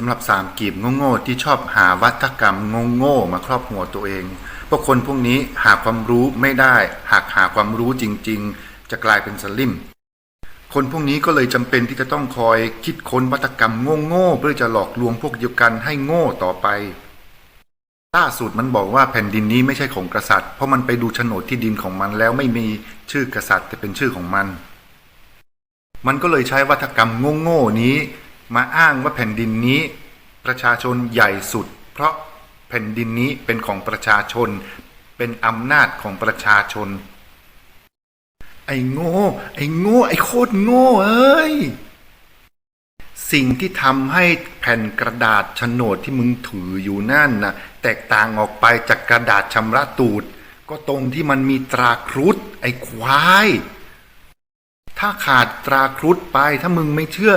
สำหรับสามกีบโง่ๆที่ชอบหาวัฒกรรมโง่ๆมาครอบหัวตัวเอง พวกคนพวกนี้หาความรู้ไม่ได้ หากหาความรู้จริง ๆ จะกลายเป็นสลิม คนพวกนี้ก็เลยจำเป็นที่จะต้องคอยคิดค้นวัตกรรมโง่ๆเพื่อจะหลอกลวงพวกเดียวกันให้โง่ต่อไป ล่าสุดมันบอกว่าแผ่นดินนี้ไม่ใช่ของกษัตริย์ เพราะมันไปดูโฉนดที่ดินของมันแล้วไม่มีชื่อกษัตริย์แต่เป็นชื่อของมัน มันก็เลยใช้วัฒกรรมโง่ๆนี้ มาอ้างว่าแผ่นดินนี้ ประชาชนใหญ่สุด เพราะแผ่นดินนี้เป็นของประชาชน เป็นอำนาจของประชาชน ไอ้โง่ ไอ้โง่ ไอ้โคตรโง่เอ้ย สิ่งที่ทำให้แผ่นกระดาษโฉนดที่มึงถืออยู่นั่นนะแตกต่างออกไปจากกระดาษชำระตูด ก็ตรงที่มันมีตราครุฑไอ้ควายถ้าขาดตราครุฑไปถ้ามึงไม่เชื่อ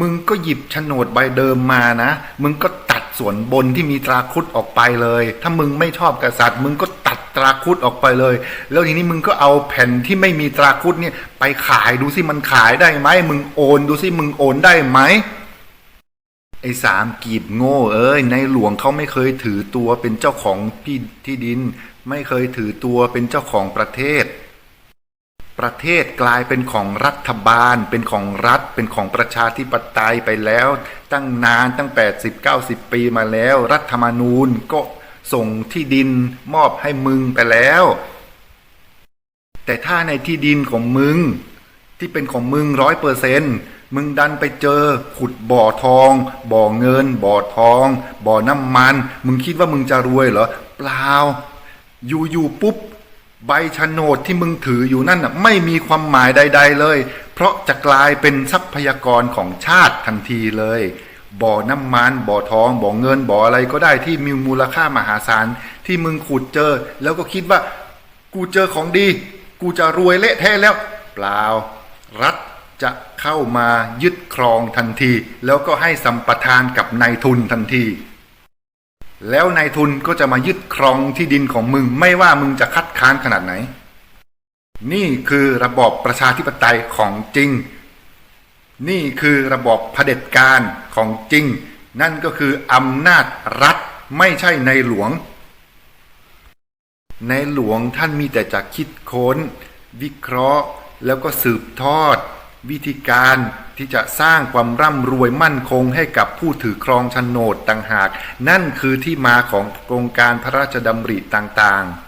มึงก็หยิบโฉนดใบเดิมมานะ มึงก็ตัดส่วนบนที่มีตราครุฑออกไปเลย ถ้ามึงไม่ชอบกษัตริย์ มึงก็ตัดตราครุฑออกไปเลย แล้วทีนี้มึงก็เอาแผ่นที่ไม่มีตราครุฑเนี่ยไปขายดูสิมันขายได้ไหม มึงโอนดูสิมึงโอนได้ไหมไอ้สามกีบโง่เอ้ยในหลวงเขาไม่เคยถือตัวเป็นเจ้าของที่ที่ดิน ไม่เคยถือตัวเป็นเจ้าของประเทศ ประเทศกลายเป็นของรัฐบาล เป็นของรัฐ เป็นของประชาธิปไตยไปแล้ว ตั้งนานตั้ง 80 90 ปีมาแล้ว รัฐธรรมนูญก็ส่งที่ดินมอบให้มึงไปแล้ว แต่ถ้าในที่ดินของมึง ที่เป็นของมึงร้อยเปอร์เซนมึงดันไปเจอขุดบ่อทอง บ่อเงิน บ่อทอง บ่อน้ำมัน มึงคิดว่ามึงจะรวยเหรอ เปล่าอยู่ๆปุ๊บ ใบโนดที่มึงถืออยู่นั่นน่ะไม่มีความหมายใด ๆเลย เพราะจะกลายเป็นทรัพยากรของชาติทันทีเลย บ่อน้ำมันบ่อทอง บ่อเงินบ่ออะไรก็ได้ที่มีมูลค่ามหาศาลที่มึงขุดเจอ แล้วก็คิดว่ากูเจอของดี กูจะรวยเละแท้แล้ว เปล่า รัฐจะเข้ามายึดครองทันที แล้วก็ให้สัมปทานกับนายทุนทันที แล้วนายทุนก็จะมายึดครองที่ดินของมึงไม่ว่ามึงจะคัดค้านขนาดไหน นี่คือระบอบประชาธิปไตยของจริง นี่คือระบอบเผด็จการของจริง นั่นก็คืออำนาจรัฐไม่ใช่ในหลวง ในหลวงท่านมีแต่จะคิดค้น วิเคราะห์แล้วก็สืบทอด วิธีการที่จะสร้างความร่ำรวยมั่นคงให้กับผู้ถือครองโฉนดต่างหาก นั่นคือที่มาของโครงการพระราชดำริต่างๆ